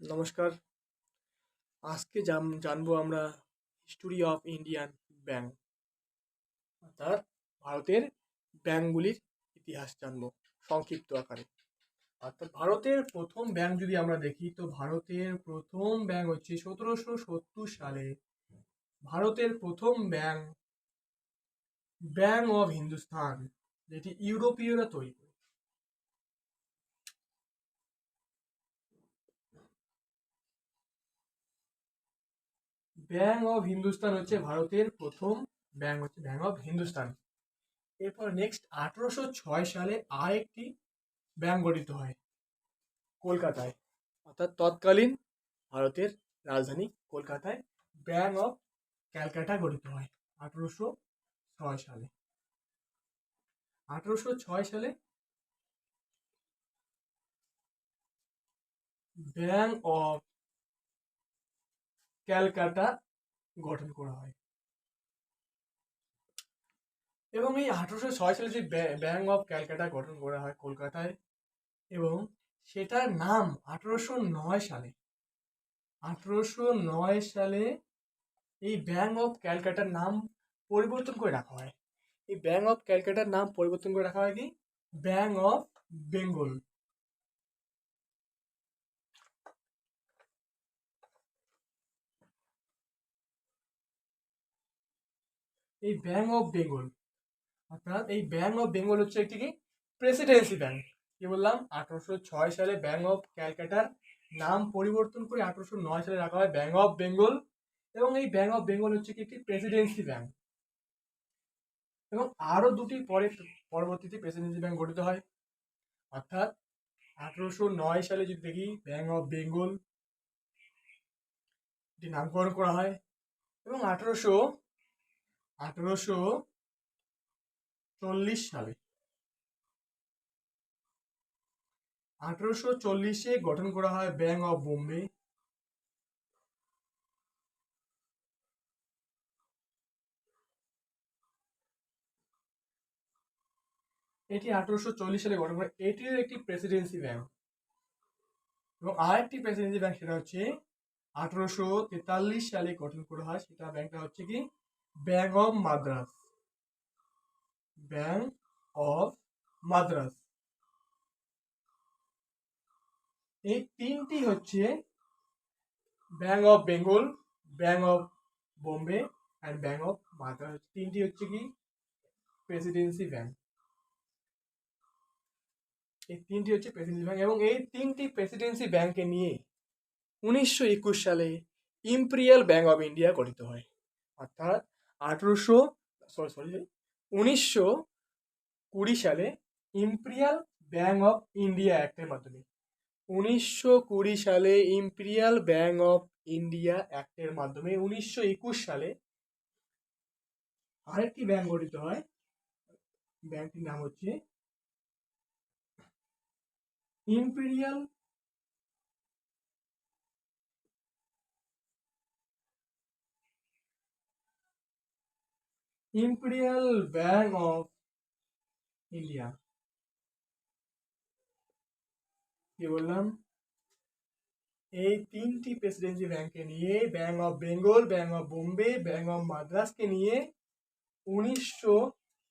নমস্কার। আজকে জানব আমরা হিস্টোরি অফ ইন্ডিয়ান ব্যাংক অর্থাৎ ভারতের ব্যাংকগুলির ইতিহাস জানব সংক্ষিপ্ত আকারে। অর্থাৎ ভারতের প্রথম ব্যাংক যদি আমরা দেখি, তো ভারতের প্রথম ব্যাংক হচ্ছে সতেরোশো সত্তর সালে ভারতের প্রথম ব্যাংক ব্যাংক অফ হিন্দুস্তান, যেটি ইউরোপীয়রা তৈরি করে ব্যাংক অফ হিন্দুস্তান হচ্ছে ভারতের প্রথম ব্যাংক হচ্ছে ব্যাঙ্ক অফ হিন্দুস্তান এরপর নেক্সট আঠারোশো ছয় সালে আর একটি ব্যাংক গঠিত হয়, কলকাতায়। অর্থাৎ তৎকালীন ভারতের রাজধানী কলকাতায় ব্যাংক অফ ক্যালকাটা গঠিত হয়, আঠারোশো ছয় সালে। আঠারোশো ছয় সালে ব্যাংক অফ ক্যালকাটা গঠন করা হয়। এবং এই আঠারোশো ছয় সালে যে ব্যাংক অফ ক্যালকাটা গঠন করা হয় কলকাতায়, এবং সেটার নাম আঠারোশো নয় সালে। আঠারোশো নয় সালে এই ব্যাংক অফ ক্যালকাটার নাম পরিবর্তন করে রাখা হয়। এই ব্যাংক অফ ক্যালকাটার নাম পরিবর্তন করে রাখা হয় কি? Bank of Bengal. এই ব্যাঙ্ক অফ বেঙ্গল অর্থাৎ এই ব্যাঙ্ক অফ বেঙ্গল হচ্ছে একটি কি? প্রেসিডেন্সি ব্যাঙ্ক কি বললাম? আঠারোশো ছয় সালে ব্যাঙ্ক অফ ক্যালকাটার নাম পরিবর্তন করে আঠারোশো নয় সালে রাখা হয় ব্যাঙ্ক অফ বেঙ্গল এবং এই ব্যাঙ্ক অফ বেঙ্গল হচ্ছে কি? একটি প্রেসিডেন্সি ব্যাঙ্ক এবং আরও দুটি পরে পরবর্তীতে প্রেসিডেন্সি ব্যাঙ্ক গঠিত হয়। অর্থাৎ আঠারোশো নয় সালে যদি দেখি ব্যাঙ্ক অফ বেঙ্গল এটি নামকরণ করা হয়। এবং আঠারোশো আঠারোশো চল্লিশ সালে। আঠারোশো চল্লিশে গঠন করা হয় ব্যাংক অফ বোম্বে এটি আঠারোশো চল্লিশ সালে গঠন করা এটিও একটি প্রেসিডেন্সি ব্যাংক এবং আরেকটি প্রেসিডেন্সি ব্যাংক সেটা হচ্ছে আঠারোশো তেতাল্লিশ সালে গঠন করা হয়। সেটা ব্যাংকটা হচ্ছে কি? Bank of Madras. Bank of Madras. এই তিনটি হচ্ছে bank of Bengal, bank of Bombay and bank of Madras. তিনটি হচ্ছে কি? Presidency bank. এই তিনটি হচ্ছে প্রেসিডেন্সি ব্যাংক এবং এই তিনটি প্রেসিডেন্সি ব্যাংকে নিয়ে উনিশশো একুশ সালে ইম্পেরিয়াল ব্যাংক অফ ইন্ডিয়া গঠিত হয়। অর্থাৎ আঠেরোশো সরি সরি উনিশশো কুড়ি সালে ইম্পেরিয়াল ব্যাঙ্ক অফ ইন্ডিয়া অ্যাক্টের মাধ্যমে। উনিশশো কুড়ি সালে ইম্পেরিয়াল ব্যাঙ্ক অফ ইন্ডিয়া অ্যাক্টের মাধ্যমে উনিশশো একুশ সালে আরেকটি ব্যাংক গঠিত হয়। ব্যাংকটির নাম হচ্ছে imperial imperial bank of India কি বললাম? এই তিনটি প্রেসিডেন্সি ব্যাংকে নিয়ে bank of Bengal bank of Bombay bank of মাদ্রাসকে নিয়ে উনিশশো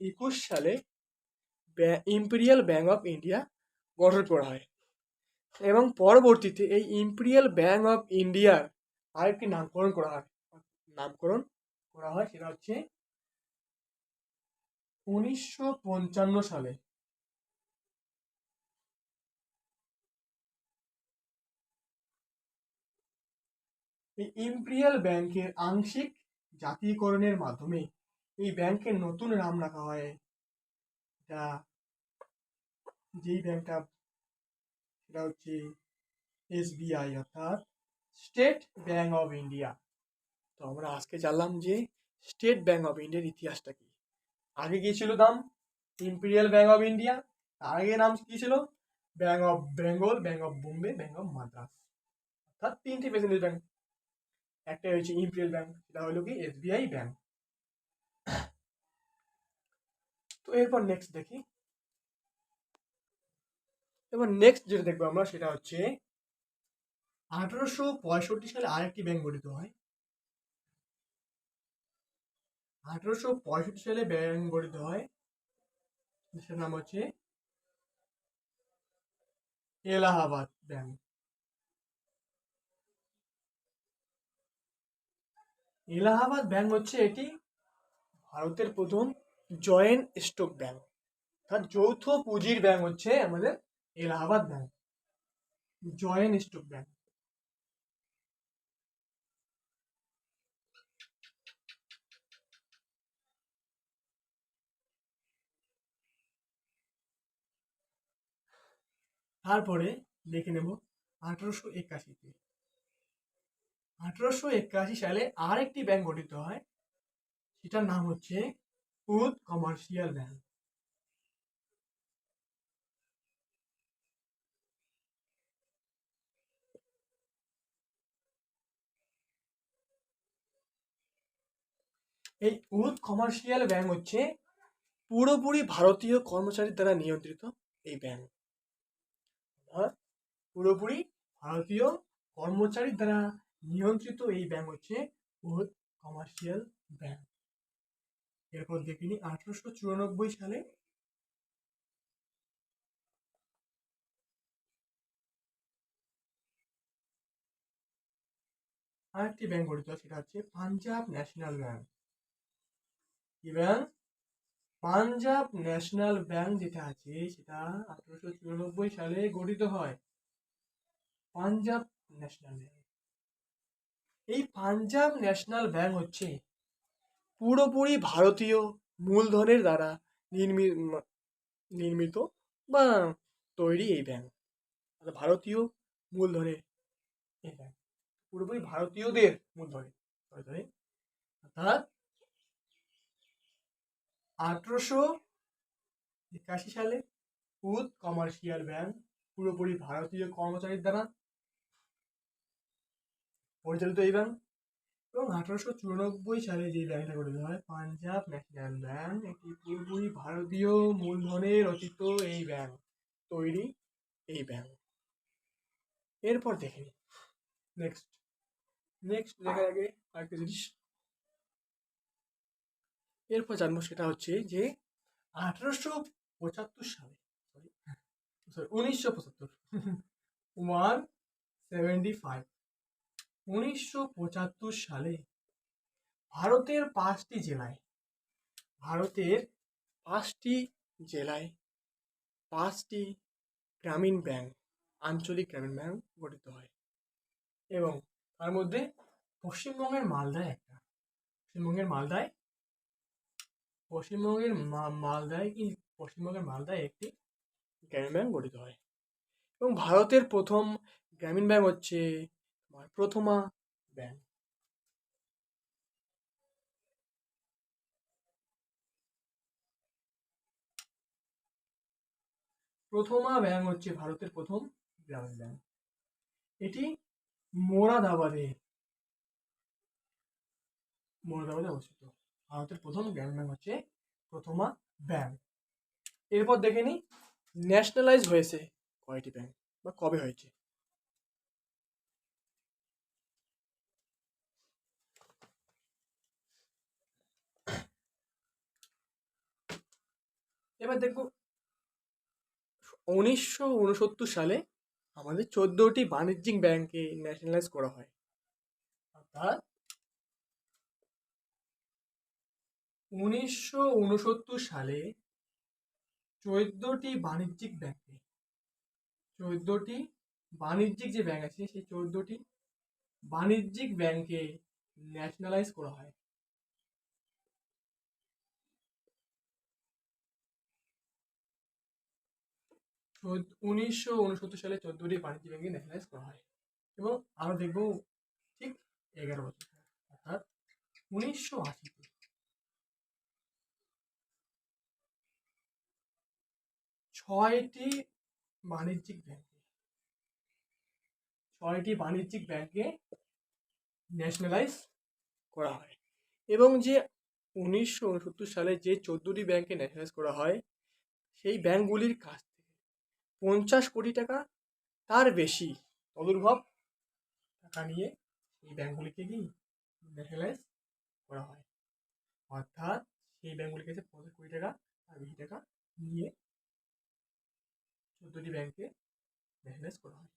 একুশ সালে ইম্পেরিয়াল ব্যাংক অফ ইন্ডিয়া গঠন করা হয়। এবং পরবর্তীতে এই ইম্পেরিয়াল ব্যাংক অফ ইন্ডিয়ার আরেকটি নামকরণ করা হয়। নামকরণ করা হয়, সেটা হচ্ছে উনিশশো পঞ্চান্ন সালে। এই ইম্পেরিয়াল ব্যাংকের আংশিক জাতীয়করণের মাধ্যমে এই ব্যাংকের নতুন নাম রাখা হয়। এটা যেই ব্যাংকটা, সেটা হচ্ছে এসবিআই অর্থাৎ স্টেট ব্যাংক অফ ইন্ডিয়া। তো আমরা আজকে জানলাম যে স্টেট ব্যাংক অফ ইন্ডিয়ার ইতিহাসটা কি? আগে কি ছিল নাম ইম্পেরিয়াল ব্যাংক অফ ইন্ডিয়া তার আগে নাম কি ছিল? Bank of Bengal bank of Bombay bank of Madras অর্থাৎ তিনটি প্রেসিডেন্ট ব্যাংক একটা হচ্ছে ইম্পেরিয়াল ব্যাঙ্ক সেটা হলো কি? এসবিআই ব্যাঙ্ক তো এরপর নেক্সট দেখি। এবার নেক্সট যেটা দেখব আমরা, সেটা হচ্ছে আঠারোশো পঁয়ষট্টি সালে আরেকটি ব্যাংক গঠিত হয়। আঠারোশো পঁয়ষট্টি সালে ব্যাংক গঠিত হয়। সেটার নাম হচ্ছে এলাহাবাদ ব্যাংক। এলাহাবাদ ব্যাংক হচ্ছে এটি ভারতের প্রথম জয়েন্ট স্টক ব্যাংক। অর্থাৎ যৌথ পুঁজির ব্যাংক হচ্ছে আমাদের Allahabad bank. Joint stock bank. তারপরে দেখে নেব আঠারোশো একাশিতে। আঠারোশো একাশি সালে আর একটি ব্যাংক গঠিত হয়, সেটার নাম হচ্ছে উদ কমার্শিয়াল ব্যাংক। এই উদ কমার্শিয়াল ব্যাংক হচ্ছে পুরোপুরি ভারতীয় কর্মচারীর দ্বারা নিয়ন্ত্রিত এই ব্যাংক। পুরোপুরি ভারতীয় কর্মচারীর দ্বারা নিয়ন্ত্রিত এই ব্যাংক হচ্ছে কমার্শিয়াল ব্যাংক এরপর দেখে নিই আঠারোশো চুরানব্বই সালে আরেকটি ব্যাংক গঠিত সেটা হচ্ছে পাঞ্জাব ন্যাশনাল ব্যাংক কি ব্যাংক পাঞ্জাব ন্যাশনাল ব্যাংক যেটা আছে, সেটা আঠারোশো চুরানব্বই সালে গঠিত হয়। Punjab national bank. এই পাঞ্জাব ন্যাশনাল ব্যাংক হচ্ছে পুরোপুরি ভারতীয় মূলধনের দ্বারা নির্মিত নির্মিত বা তৈরি এই ব্যাংক। অর্থাৎ ভারতীয় মূলধনের এই ব্যাংক। পুরোপুরি ভারতীয়দের মূলধনে সরি। অর্থাৎ আঠারোশো একাশি সালে উদ কমার্শিয়াল ব্যাংক পুরোপুরি ভারতীয় কর্মচারীর দ্বারা পরিচালিত এই ব্যাংক এবং আঠারোশো চুরানব্বই সালে যে ব্যাংকটা গঠিত হয় পাঞ্জাব ন্যাশনাল ব্যাংক একটি পুরোপুরি ভারতীয় মূলধনে রচিত এই ব্যাংক তৈরি এই ব্যাংক এরপর দেখে নেক্সট নেক্সট দেখার আগে আরেকটা জিনিস। এরপর জানব সেটা হচ্ছে যে আঠারোশো পঁচাত্তর সালে সরি সরি উনিশশো পঁচাত্তর ওয়ান সেভেন্টি ফাইভ উনিশশো পঁচাত্তর সালে ভারতের পাঁচটি জেলায়, ভারতের পাঁচটি জেলায় পাঁচটি গ্রামীণ ব্যাংক, আঞ্চলিক গ্রামীণ ব্যাংক গঠিত হয় এবং তার মধ্যে পশ্চিমবঙ্গের মালদায় একটা। পশ্চিমবঙ্গের মালদায় পশ্চিমবঙ্গের মালদায় কি, পশ্চিমবঙ্গের মালদায় একটি গ্রামীণ ব্যাংক গঠিত হয় এবং ভারতের প্রথম গ্রামীণ ব্যাংক হচ্ছে তোমার প্রথমা ব্যাংক। প্রথমা ব্যাংক হচ্ছে ভারতের প্রথম গ্রামীণ ব্যাংক। এটি মোরাদাবাদে মোরাদাবাদে অবস্থিত। ভারতের প্রথম গ্রামীণ ব্যাংক হচ্ছে প্রথমা ব্যাংক। এরপর দেখে নিই ন্যাশনালাইজ হয়েছে কয়টি ব্যাংক বা কবে হয়েছে? এবার দেখব, উনিশশো উনসত্তর সালে আমাদের চোদ্দোটি বাণিজ্যিক ব্যাংকে ন্যাশনালাইজ করা হয়। অর্থাৎ উনিশশো উনসত্তর সালে চোদ্দটি বাণিজ্যিক ব্যাংকে, চোদ্দোটি বাণিজ্যিক যে ব্যাংক আছে, সেই চোদ্দটি বাণিজ্যিক ব্যাংকে ন্যাশনালাইজ করা হয়। উনিশশো উনসত্তর সালে চোদ্দোটি বাণিজ্যিক ব্যাংকে ন্যাশনালাইজ করা হয় এবং আমরা দেখব ঠিক এগারো বছর অর্থাৎ উনিশশো আশিতে। ছয়টি বাণিজ্যিক ব্যাংকে, ছয়টি বাণিজ্যিক ব্যাংকে ন্যাশনালাইজ করা হয় এবং যে উনিশশো উনসত্তর সালে যে চোদ্দোটি ব্যাংকে ন্যাশনালাইজ করা হয়, সেই ব্যাংকগুলির কাছ পঞ্চাশ কোটি টাকা, তার বেশি তদুর্ভব টাকা নিয়ে এই ব্যাঙ্কগুলিকে কি ন্যাশনালাইজ করা হয়? অর্থাৎ সেই ব্যাঙ্কগুলির কাছে পঞ্চাশ কোটি টাকা আর বেশি টাকা নিয়ে চোদ্দোটি ব্যাংকে ন্যাশনালাইজ করা হয়।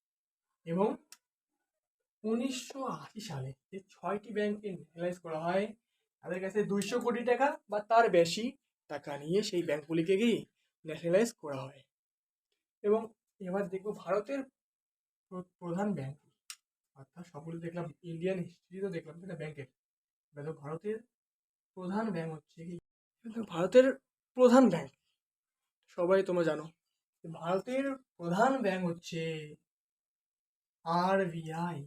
এবং উনিশশো আশি সালে যে ছয়টি ব্যাংকে ন্যাশনালাইজ করা হয়, তাদের কাছে দুইশো কোটি টাকা বা তার বেশি টাকা নিয়ে সেই ব্যাংকগুলিকে কি ন্যাশনালাইজ করা হয়? এবং এবার দেখব ভারতের প্র- প্রধান ব্যাংক অর্থাৎ সকলে দেখলাম ইন্ডিয়ান হিস্ট্রি তো দেখলাম সেটা ব্যাংকের দেখো ভারতের প্রধান ব্যাংক হচ্ছে কি? ভারতের প্রধান ব্যাংক সবাই তোমরা জানো। ভারতের প্রধান ব্যাংক হচ্ছে R B I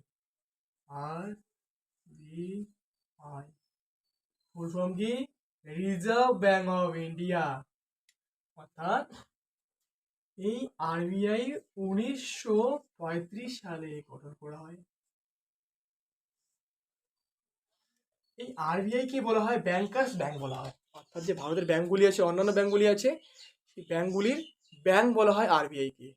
full form কি রিজার্ভ ব্যাংক অফ ইন্ডিয়া অর্থাৎ এই আরবিআই উনিশশো পঁয়ত্রিশ সালে গঠন করা হয়। এই আরবিআই কে বলা হয়? ব্যাংকার্স ব্যাংক বলা হয়। অর্থাৎ যে ভারতের ব্যাংকগুলি আছে, অন্যান্য ব্যাংকগুলি আছে, সেই ব্যাংকগুলির ব্যাংক বলা হয় আরবিআই কে।